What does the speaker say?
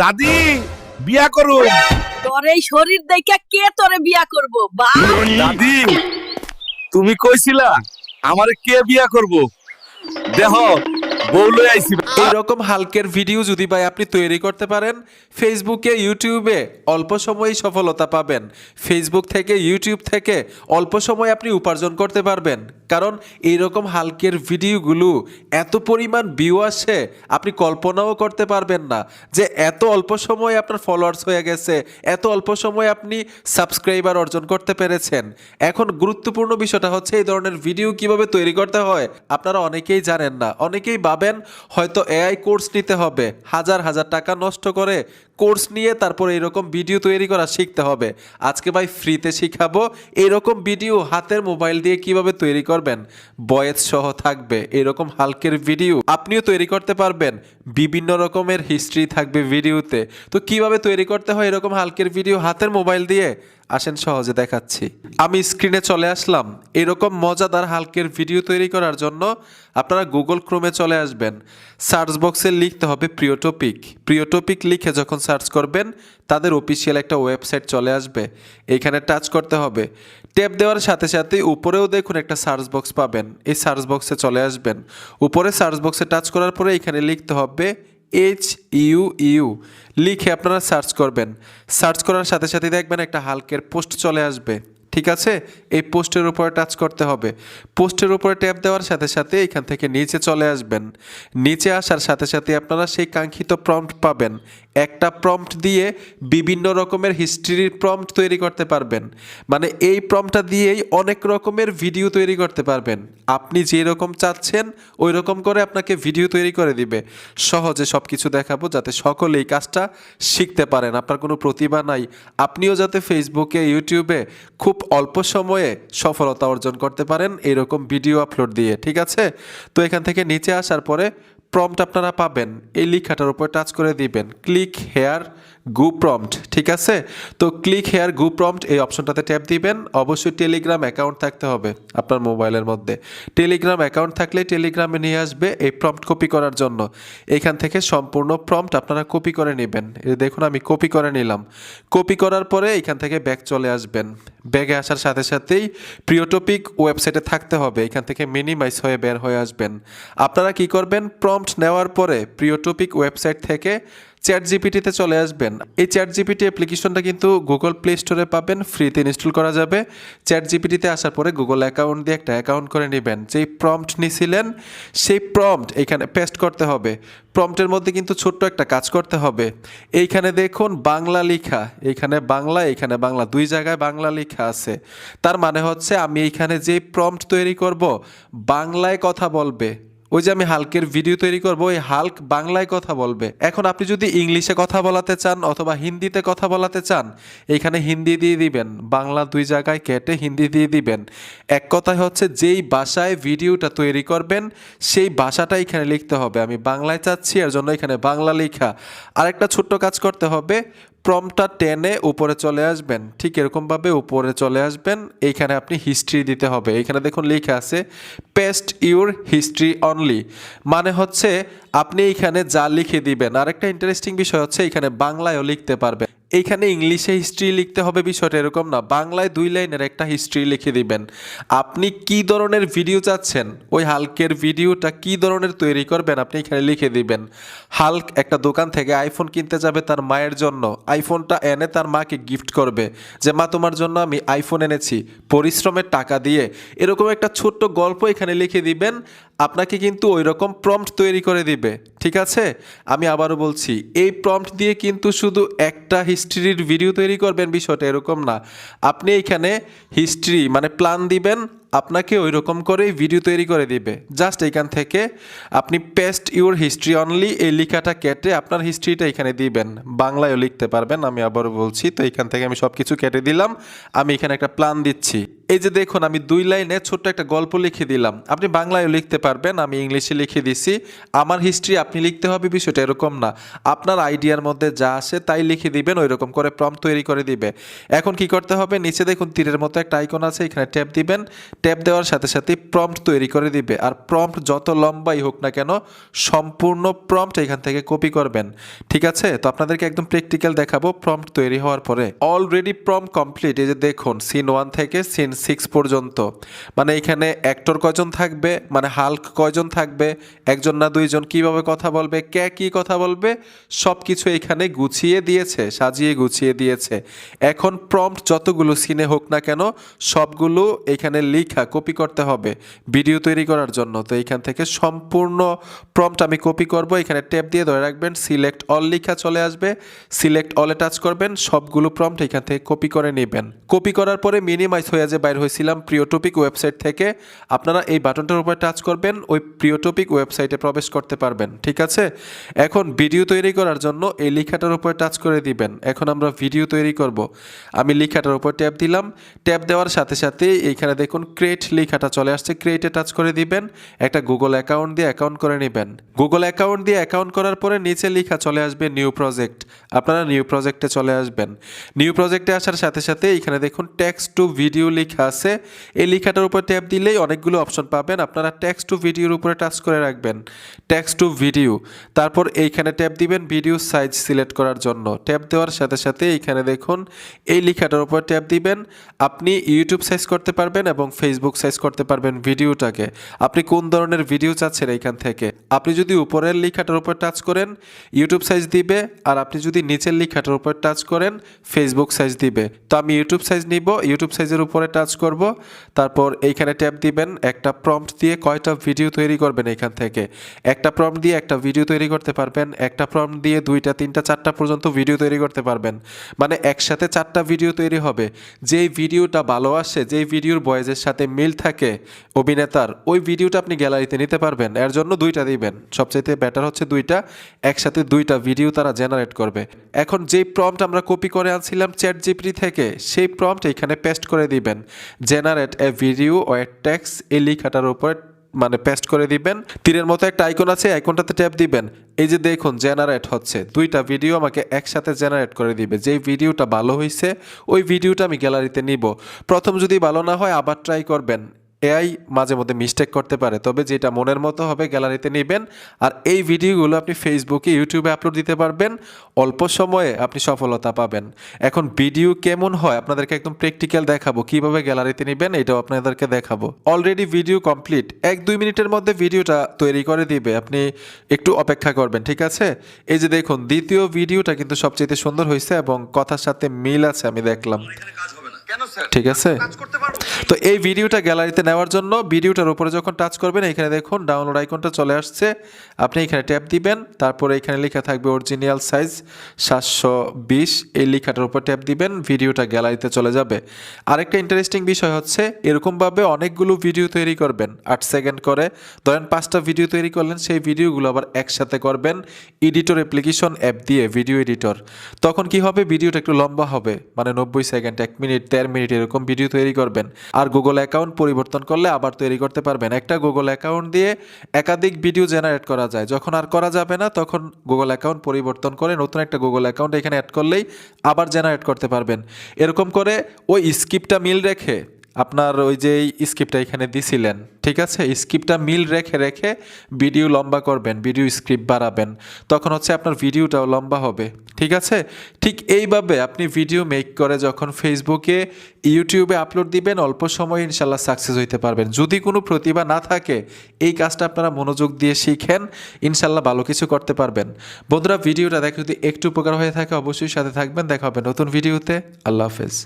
দাদি বিয়া করুম তোর এই শরীর দেখে কে তোরে বিয়া করব বা দাদি তুমি কইছিলা আমারে কে বিয়া করব? দেহ বউ আইছি। এইরকম হালকের ভিডিও যদি ভাই আপনি তৈরি করতে পারেন ফেসবুকে ইউটিউবে অল্প সময়েই সফলতা পাবেন। ফেসবুক থেকে ইউটিউব থেকে অল্প সময় আপনি উপার্জন করতে পারবেন। কারণ এইরকম হালকের ভিডিওগুলো এত পরিমাণ ভিউ আসে, আপনি কল্পনাও করতে পারবেন না যে এত অল্প সময়ে আপনার ফলোয়ার্স হয়ে গেছে, এত অল্প সময়ে আপনি সাবস্ক্রাইবার অর্জন করতে পেরেছেন। এখন গুরুত্বপূর্ণ বিষয়টা হচ্ছে এই ধরনের ভিডিও কীভাবে তৈরি করতে হয়, আপনারা অনেকেই জানেন না। অনেকেই ভাবেন হয়তো এআই কোর্স নিতে হবে, হাজার হাজার টাকা নষ্ট করে কোর্স নিয়ে তারপর এরকম ভিডিও তৈরি করা শিখতে হবে। আজকে ভাই ফ্রিতে শিখাবো এরকম ভিডিও হাতের মোবাইল দিয়ে কীভাবে তৈরি করবেন। বয়েস সহ থাকবে এরকম হালকের ভিডিও। আপনিও তৈরি করতে পারবেন। বিভিন্ন রকমের হিস্ট্রি থাকবে ভিডিওতে। তো কীভাবে তৈরি করতে হয় এরকম হালকের ভিডিও হাতের মোবাইল দিয়ে? আসেন সহজে দেখাচ্ছি। আমি স্ক্রিনে চলে আসলাম। এরকম মজাদার হালকের ভিডিও তৈরি করার জন্য আপনারা গুগল ক্রোমে চলে আসবেন। সার্চ বক্সে লিখতে হবে প্রিয় টপিক প্রিয় টপিক লিখে যখন সার্চ করবেন, তাদের অফিসিয়াল একটা ওয়েবসাইট চলে আসবে। এখানে টাচ করতে হবে। ট্যাপ দেওয়ার সাথে সাথে উপরেও দেখুন একটা সার্চ বক্স পাবেন। এই সার্চ বক্সে চলে আসবেন। উপরে সার্চ বক্সে টাচ করার পরে এখানে লিখতে হবে এইচ ইউ ইউ। লিখে আপনারা সার্চ করবেন। সার্চ করার সাথে সাথে দেখবেন একটা হালকের পোস্ট চলে আসবে। ঠিক আছে? এই পোস্টের উপরে টাচ করতে হবে। পোস্টের উপরে ট্যাপ দেওয়ার সাথে সাথে এখান থেকে নিচে চলে আসবেন। নিচে আসার সাথে সাথে আপনারা সেই কাঙ্ক্ষিত প্রম্পট পাবেন। একটা প্রম্পট দিয়ে বিভিন্ন রকমের হিস্ট্রির প্রম্পট তৈরি করতে পারবেন। মানে এই প্রম্পটটা দিয়েই অনেক রকমের ভিডিও তৈরি করতে পারবেন। আপনি যে রকম চাচ্ছেন ওই রকম করে আপনাকে ভিডিও তৈরি করে দিবে। সহজে সব কিছু দেখাবো যাতে সকলেই কাজটা শিখতে পারেন। আপনার কোনো প্রতিভা নাই। আপনিও যাতে ফেসবুকে ইউটিউবে খুব অল্প সময়ে সফলতা অর্জন করতে পারেন এরকম ভিডিও আপলোড দিয়ে, ঠিক আছে? তো এখান থেকে নিচে আসার পরে প্রম্পট আপনারা পাবেন। এই লিখাটার উপর টাচ করে দিবেন। ক্লিক হেয়ার গু প্রম্পট ঠিক আছে? তো ক্লিক হেয়ার গু প্রম্পট এই অপশনটাতে ট্যাপ দিবেন। অবশ্যই টেলিগ্রাম অ্যাকাউন্ট থাকতে হবে আপনার মোবাইলের মধ্যে। টেলিগ্রাম অ্যাকাউন্ট থাকলে টেলিগ্রামে নিয়ে আসবে এই প্রম্পট কপি করার জন্য। এখান থেকে সম্পূর্ণ প্রম্পট আপনারা কপি করে নেবেন। দেখুন, আমি কপি করে নিলাম। কপি করার পরে এখান থেকে ব্যাগ চলে আসবেন। ব্যাগে আসার সাথে সাথেই প্রিয় টপিক ওয়েবসাইটে থাকতে হবে। এখান থেকে মিনিমাইজ হয়ে বের হয়ে আসবেন। আপনারা কি করবেন? প্রম্পট নেওয়ার পরে প্রিয় টপিক ওয়েবসাইট থেকে চ্যাট জিপিটিতে চলে আসবেন। এই চ্যাট জিপিটি অ্যাপ্লিকেশনটা কিন্তু গুগল প্লে স্টোরে পাবেন, ফ্রিতে ইনস্টল করা যাবে। চ্যাট জিপিটিতে আসার পরে গুগল অ্যাকাউন্ট দিয়ে একটা অ্যাকাউন্ট করে নেবেন। যেই প্রম্পট নিছিলেন, সেই প্রম্পট এখানে পেস্ট করতে হবে। প্রম্পটের মধ্যে কিন্তু ছোট্ট একটা কাজ করতে হবে। এইখানে দেখুন, বাংলা লেখা। এইখানে বাংলা এখানে বাংলা। দুই জায়গায় বাংলা লেখা আছে। তার মানে হচ্ছে আমি এইখানে যে প্রম্পট তৈরি করব, বাংলায় কথা বলবে। ওই যে আমি হালকের ভিডিও তৈরি করব, ওই হালক বাংলায় কথা বলবে। এখন আপনি যদি ইংলিশে কথা বলাতে চান অথবা হিন্দিতে কথা বলাতে চান এখানে হিন্দি দিয়ে দিবেন। বাংলা দুই জায়গায় কেটে হিন্দি দিয়ে দিবেন। এক কথায় হচ্ছে যেই ভাষায় ভিডিওটা তৈরি করবেন, সেই ভাষাটা এখানে লিখতে হবে। আমি বাংলায় চাচ্ছি, এর জন্য এখানে বাংলা লেখা। আরেকটা ছোট্ট কাজ করতে হবে প্রমটা টেনে উপরে চলে আসবেন। ঠিক এরকমভাবে উপরে চলে আসবেন। এইখানে আপনি হিস্ট্রি দিতে হবে। এখানে দেখুন লেখা আছে পেস্ট ইউর হিস্ট্রি অনলি মানে হচ্ছে আপনি এইখানে যা লিখে দিবেন। আরেকটা ইন্টারেস্টিং বিষয় হচ্ছে এখানে বাংলায়ও লিখতে পারবেন। এইখানে ইংলিশে হিস্ট্রি লিখতে হবে বিষয়টা এরকম না। বাংলায় দুই লাইনের একটা হিস্ট্রি লিখে দিবেন। আপনি কি ধরনের ভিডিও চাচ্ছেন? ওই হালকের ভিডিওটা কি ধরনের তৈরি করবেন আপনি এখানে লিখে দিবেন। হালক একটা দোকান থেকে আইফোন কিনতে যাবে তার মায়ের জন্য। আইফোনটা এনে তার মাকে গিফট করবে। যে, মা, তোমার জন্য আমি আইফোন এনেছি। পরিশ্রমের টাকা দিয়ে। এরকম একটা ছোট্ট গল্প এখানে লিখে দিবেন। আপনাকে কিন্তু ওই রকম প্রম্পট তৈরি করে দিবে, ঠিক আছে? আমি আবারও বলছি, এই প্রম্পট দিয়ে কিন্তু শুধু একটা হিস্ট্রির ভিডিও তৈরি করবেন বিষয়টা এরকম না। আপনি এখানে হিস্ট্রি মানে প্ল্যান দিবেন আপনাকে ওই রকম করেই ভিডিও তৈরি করে দিবে। জাস্ট এইখান থেকে আপনি পেস্ট ইউর হিস্ট্রি অনলি এই লেখাটা কেটে আপনার হিস্ট্রিটা এখানে দিবেন। বাংলায়ও লিখতে পারবেন, আমি আবারও বলছি, তো এখান থেকে আমি সব কিছু কেটে দিলাম, আমি এখানে একটা প্ল্যান দিচ্ছি। এই যে দেখুন, আমি দুই লাইনে ছোট্ট একটা গল্প লিখে দিলাম। আপনি বাংলায়ও লিখতে পারবেন, আমি ইংলিশে লিখে দিছি। আমার হিস্ট্রি আপনি লিখতে হবে, বিষয়টা এরকম না। আপনার আইডিয়ার মধ্যে যা আসে তাই লিখে দিবেন ওই রকম করে প্রম্পট তৈরি করে দিবে। এখন কি করতে হবে? নিচে দেখুন, তীরের মতো একটা আইকন আছে, এখানে ট্যাপ দিবেন। ট্যাপ দেওয়ার সাথে সাথে প্রম্পট তৈরি করে দিবে। আর প্রম্পট যত লম্বাই হোক না কেন, সম্পূর্ণ প্রম্পট এখান থেকে কপি করবেন। ঠিক আছে? তো আপনাদেরকে একদম প্র্যাকটিক্যাল দেখাবো প্রম্পট তৈরি হওয়ার পরে। অলরেডি প্রম্পট কমপ্লিট এই যে দেখুন সিন ওয়ান থেকে সিন সিক্স পর্যন্ত। মানে এখানে অ্যাক্টর কয়জন থাকবে? মানে হাল্ক কয়জন থাকবে? একজন না দুইজন? কীভাবে কথা বলবে? কে কি কথা বলবে? সব কিছু এখানে গুছিয়ে দিয়েছে, সাজিয়ে গুছিয়ে দিয়েছে। এখন প্রম্পট যতগুলো সিনে হোক না কেন, সবগুলো এখানে লেখা কপি করতে হবে ভিডিও তৈরি করার জন্য। তো এখান থেকে সম্পূর্ণ প্রম্পট আমি কপি করব। এখানে ট্যাপ দিয়ে ধরে রাখবেন সিলেক্ট অল লেখা চলে আসবে। সিলেক্ট অলে টাচ করবেন, সবগুলো প্রম্পট এখান থেকে কপি করে নেবেন। কপি করার পরে মিনিমাইজ হয়ে যে বাইর হয়েছিলাম প্রিয় টপিক ওয়েবসাইট থেকে, আপনারা এই বাটনটার উপর টাচ করবেন, ওই প্রিয় টপিক ওয়েবসাইটে প্রবেশ করতে পারবেন, ঠিক আছে? এখন ভিডিও তৈরি করার জন্য এই লেখাটার উপর টাচ করে দিবেন। এখন আমরা ভিডিও তৈরি করব। আমি লেখাটার উপর ট্যাপ দিলাম। ট্যাপ দেওয়ার সাথে সাথে এইখানে দেখুন ক্রিয়েট লেখাটা চলে আসছে ক্রিয়েটে টাচ করে দিবেন, একটা গুগল অ্যাকাউন্ট দিয়ে অ্যাকাউন্ট করে নেবেন। গুগল অ্যাকাউন্ট দিয়ে অ্যাকাউন্ট করার পরে নিচে লেখা চলে আসবে নিউ প্রজেক্ট আপনারা নিউ প্রজেক্টে চলে আসবেন। নিউ প্রজেক্টে আসার সাথে সাথে এখানে দেখুন টেক্সট টু ভিডিও লেখা আছে। এই লেখাটার উপর ট্যাপ দিলেই অনেকগুলো অপশন পাবেন। আপনারা টেক্সট টু ভিডিওর উপরে টাচ করে রাখবেন। টেক্সট টু ভিডিও তারপর এইখানে ট্যাপ দিবেন ভিডিও সাইজ সিলেক্ট করার জন্য। ট্যাপ দেওয়ার সাথে সাথে এইখানে দেখুন, এই লেখাটার উপর ট্যাপ দিবেন। আপনি ইউটিউব সাইজ করতে পারবেন এবং ফেসবুক সাইজ করতে পারবেন ভিডিওটাকে। আপনি কোন ধরনের ভিডিও চাচ্ছেন এইখান থেকে? আপনি যদি উপরের লেখাটার উপর টাচ করেন ইউটিউব সাইজ দিবে, আর আপনি যদি নিচের লেখাটার উপর টাচ করেন ফেসবুক সাইজ দিবে। তো আমি ইউটিউব সাইজ নিব ইউটিউব সাইজের উপরে টাচ করব, তারপর এইখানে ট্যাপ দিবেন, একটা প্রম্পট দিয়ে কয়টা ভিডিও তৈরি করবেন এখান থেকে। একটা প্রম্পট দিয়ে একটা ভিডিও তৈরি করতে পারবেন, একটা প্রম্পট দিয়ে দুইটা, তিনটা, চারটা পর্যন্ত ভিডিও তৈরি করতে পারবেন। মানে একসাথে চারটা ভিডিও তৈরি হবে। যেই ভিডিওটা ভালো আসে, যেই ভিডিওর বয়েজের সাথে মিল থাকে অভিনেতার, ওই ভিডিওটা আপনি গ্যালারিতে নিতে পারবেন, এর জন্য দুইটা দিবেন। সবচাইতে বেটার হচ্ছে দুইটা, একসাথে দুইটা ভিডিও তারা জেনারেট করবে। এখন যেই প্রম্পট আমরা কপি করে আনছিলাম চ্যাট জিপি থেকে, সেই প্রম্পট এখানে পেস্ট করে দিবেন। জেনারেট এ ভিডিও ও এ টেক্সট এই লেখাটার উপরে মানে পেস্ট করে দিবেন। তীরের মতো একটা আইকন আছে আইকনটাতে ট্যাপ দিবেন। এই যে দেখুন জেনারেট হচ্ছে। দুইটা ভিডিও আমাকে একসাথে জেনারেট করে দিবে। যেই ভিডিওটা ভালো হয়েছে ওই ভিডিওটা আমি গ্যালারিতে নিব। প্রথম যদি ভালো না হয়, আবার ট্রাই করবেন। এআই মাঝে মধ্যে মিস্টেক করতে পারে তবে যেটা মনের মতো হবে গ্যালারিতে নেবেন আর এই ভিডিওগুলো আপনি ফেসবুকে ইউটিউবে আপলোড দিতে পারবেন অল্প সময়ে আপনি সফলতা পাবেন। এখন ভিডিও কেমন হয় আপনাদেরকে একদম প্র্যাকটিক্যাল দেখাবো কীভাবে গ্যালারিতে নেবেন এটাও আপনাদেরকে দেখাবো। অলরেডি ভিডিও কমপ্লিট এক দুই মিনিটের মধ্যে ভিডিওটা তৈরি করে দিবে আপনি একটু অপেক্ষা করবেন ঠিক আছে? এই যে দেখুন দ্বিতীয় ভিডিওটা কিন্তু সবচেয়ে সুন্দর হয়েছে এবং কথার সাথে মিল আছে আমি দেখলাম। ঠিক আছে? তো এই ভিডিওটা গ্যালারিতে নেওয়ার জন্য ভিডিওটার উপরে যখন টাচ করবেন, এখানে দেখুন ডাউনলোড আইকনটা চলে আসছে। আপনি এখানে ট্যাপ দিবেন, তারপরে এখানে লেখা থাকবে অরিজিনাল সাইজ সাতশো বিশ। এই লেখাটার উপর ট্যাপ দিবেন, ভিডিওটা গ্যালারিতে চলে যাবে। আরেকটা ইন্টারেস্টিং বিষয় হচ্ছে, এরকমভাবে অনেকগুলো ভিডিও তৈরি করবেন। আট সেকেন্ড করে। ধরেন পাঁচটা ভিডিও তৈরি করলেন, সেই ভিডিওগুলো আবার একসাথে করবেন। এডিটর অ্যাপ্লিকেশন অ্যাপ দিয়ে ভিডিও এডিটর তখন কি হবে? ভিডিওটা একটু লম্বা হবে। মানে নব্বই সেকেন্ড এক মিনিট দেড় মিনিট এরকম ভিডিও তৈরি করবেন। আর গুগল অ্যাকাউন্ট পরিবর্তন করলে আবার তৈরি করতে পারবেন। একটা গুগল অ্যাকাউন্ট দিয়ে একাধিক ভিডিও জেনারেট করা যায়। যখন আর করা যাবে না, তখন গুগল অ্যাকাউন্ট পরিবর্তন করে নতুন একটা গুগল অ্যাকাউন্ট এখানে অ্যাড করলেই আবার জেনারেট করতে পারবেন। এরকম করে ওই স্কিপটা মিল রেখে আপনার ওই যে স্ক্রিপ্টটা এখানে দিছিলেন, ঠিক আছে? স্ক্রিপ্টটা মিল রেখে রেখে ভিডিও লম্বা করবেন ভিডিও স্ক্রিপ্ট বাড়াবেন। তখন হচ্ছে আপনার ভিডিওটাও লম্বা হবে, ঠিক আছে? ঠিক এইভাবে আপনি ভিডিও মেক করে যখন ফেসবুকে ইউটিউবে আপলোড দিবেন, অল্প সময়ে ইনশাল্লাহ সাকসেস হইতে পারবেন। যদি কোনো প্রতিভা না থাকে, এই কাজটা আপনারা মনোযোগ দিয়ে শিখেন ইনশাল্লাহ ভালো কিছু করতে পারবেন। বন্ধুরা ভিডিওটা দেখে যদি একটু উপকার হয়ে থাকে, অবশ্যই সাথে থাকবেন। দেখা হবে নতুন ভিডিওতে আল্লাহ হাফেজ।